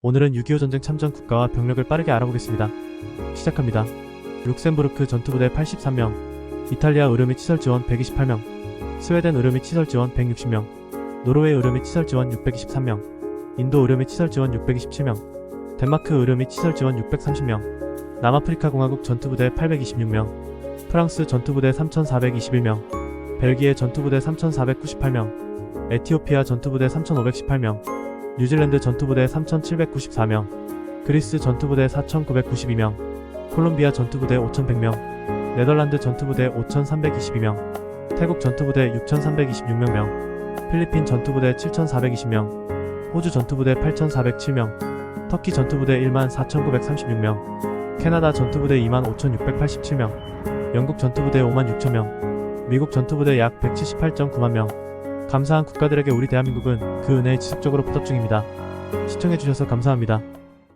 오늘은 6.25 전쟁 참전 국가와 병력을 빠르게 알아보겠습니다. 시작합니다. 룩셈부르크 전투부대 83명, 이탈리아 의료 및 치설 지원 128명, 스웨덴 의료 및 치설 지원 160명, 노르웨이 의료 및 치설 지원 623명, 인도 의료 및 치설 지원 627명, 덴마크 의료 및 치설 지원 630명, 남아프리카 공화국 전투부대 826명, 프랑스 전투부대 3421명, 벨기에 전투부대 3498명, 에티오피아 전투부대 3518명, 뉴질랜드 전투부대 3794명, 그리스 전투부대 4992명, 콜롬비아 전투부대 5100명, 네덜란드 전투부대 5322명, 태국 전투부대 6326명, 필리핀 전투부대 7420명, 호주 전투부대 8407명, 터키 전투부대 14936명, 캐나다 전투부대 25687명, 영국 전투부대 56000명, 미국 전투부대 약 178.9만 명. 감사한 국가들에게 우리 대한민국은 그 은혜에 지속적으로 보답 중입니다. 시청해주셔서 감사합니다.